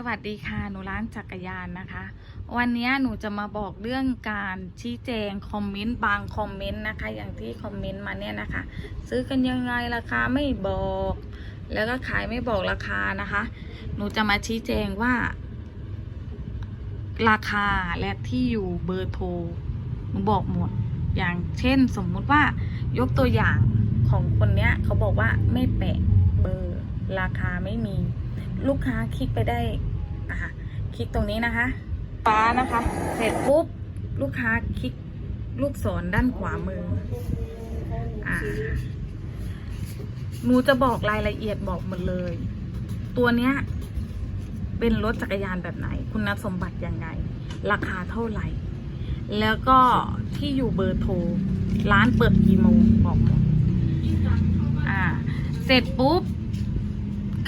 สวัสดีค่ะ หนูร้านจักรยานนะคะ วันนี้หนูจะมาบอกเรื่องการชี้แจงคอมเมนต์บางคอมเมนต์นะคะ อย่างที่คอมเมนต์มาเนี่ยนะคะ ซื้อกันยังไงราคาไม่บอก แล้วก็ขายไม่บอกราคานะคะ หนูจะมาชี้แจงว่า ราคาและที่อยู่เบอร์โทรหนูบอกหมด อย่างเช่นสมมุติว่ายกตัวอย่างของคนเนี้ยเขาบอกว่าไม่แปะ ร์ราคาไม่มี ลูกค้าคลิกไปได้อะคลิกตรงนี้นะคะ ฟ้านะคะ เสร็จปุ๊บลูกค้าคลิกลูกศรด้านขวามืออ่าหนูจะบอกรายละเอียดบอกหมดเลย ตัวเนี้ย เป็นรถจักรยานแบบไหน คุณสมบัติยังไง ราคาเท่าไหร่ แล้วก็ที่อยู่เบอร์โทร ร้านเปิดกี่โมงบอกหมดอ่า เสร็จปุ๊บ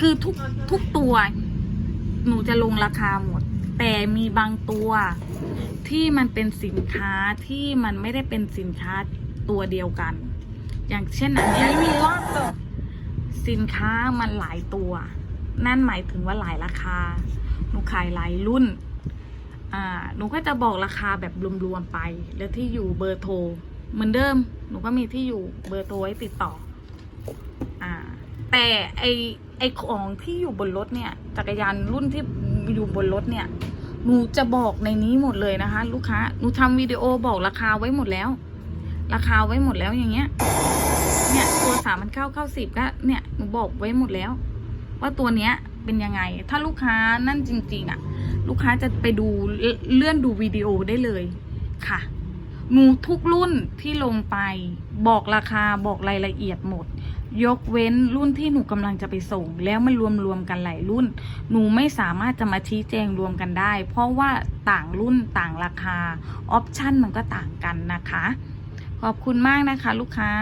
คือทุกทุกตัว หนูจะลงราคาหมด แต่มีบางตัว ที่มันเป็นสินค้าที่มันไม่ได้เป็นสินค้าตัวเดียวกัน อย่างเช่นอันนี้มีรอบตัวสินค้ามันหลายตัว นั่นหมายถึงว่าหลายราคา หนูขายหลายรุ่น อ่า หนูก็จะบอกราคาแบบรวมๆไป แล้วที่อยู่เบอร์โทร เหมือนเดิม หนูก็มีที่อยู่เบอร์โทรไว้ติดต่อ อ่า แต่ไอ ไอของที่อยู่บนรถเนี่ย จักรยานรุ่นที่อยู่บนรถเนี่ย หนูจะบอกในนี้หมดเลยนะคะ ลูกค้า หนูทำวิดีโอบอกราคาไว้หมดแล้ว ราคาไว้หมดแล้วอย่างเงี้ย เนี่ยตัวสามพันเก้าเก้าสิบก็เนี่ยหนูบอกไว้หมดแล้ว ว่าตัวเนี้ยเป็นยังไง ถ้าลูกค้านั่นจริง ๆอะ ลูกค้าจะไปดูเลื่อนดูวิดีโอได้เลยค่ะหนูทุกรุ่นที่ลงไปบอกราคาบอกรายละเอียดหมด ยกเว้นรุ่นที่หนูกำลังจะไปส่ง แล้วมันรวมรวมๆกันหลายรุ่น หนูไม่สามารถจะมาชี้แจงรวมกันได้ เพราะว่าต่างรุ่นต่างราคาออปชันมันก็ต่างกันนะคะ ขอบคุณมากนะคะ ลูกค้า